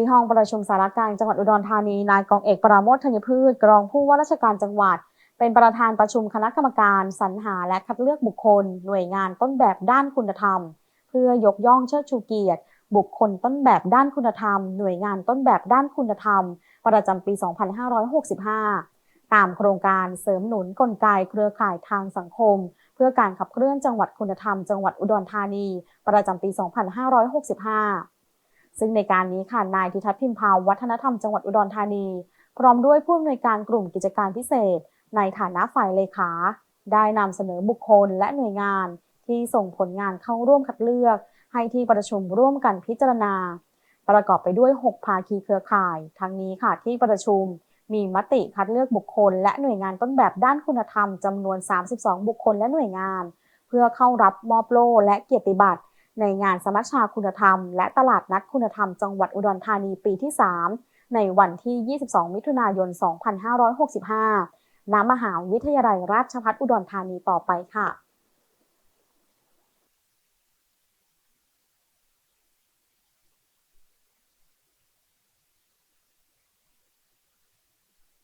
ที่ห้องประชุมสารกลางจังหวัดอุดรธานี นายกองเอกปราโมทธัญพืชรองผู้ว่าราชการจังหวัด เป็นประธานประชุมคณะกรรมการสรรหาและคัดเลือกบุคคล หน่วยงานต้นแบบด้านคุณธรรม เพื่อยกย่องเชิดชูเกียรติ บุคคลต้นแบบด้านคุณธรรม หน่วยงานต้นแบบด้านคุณธรรม ประจำปี 2565 ตามโครงการเสริมหนุนกลไกเครือข่ายทางสังคม เพื่อการขับเคลื่อนจังหวัดคุณธรรม จังหวัดอุดรธานี ประจำปี 2565 ซึ่งในการนี้ค่ะนายธิทัศน์พิมพาววัฒนธรรมจังหวัดอุดรธานี พร้อมด้วยผู้อำนวยการกลุ่มกิจการพิเศษ ในฐานะฝ่ายเลขา ได้นำเสนอบุคคลและหน่วยงาน ที่ส่งผลงานเข้าร่วมคัดเลือก ให้ที่ประชุมร่วมกันพิจารณา ประกอบไปด้วย 6 ภาคีเครือข่าย ทั้งนี้ค่ะที่ประชุมมีมติคัดเลือกบุคคล และหน่วยงานต้นแบบด้านคุณธรรมจำนวน 32 บุคคลและหน่วยงาน เพื่อเข้ารับมอบโล่และเกียรติบัตร ในงานสมัชชาคุณธรรม และตลาดนัดคุณธรรมจังหวัดอุดรธานีปีที่ 3 ในวันที่ 22 มิถุนายน 2565 ณ มหาวิทยาลัยราชภัฏอุดรธานีต่อไปค่ะ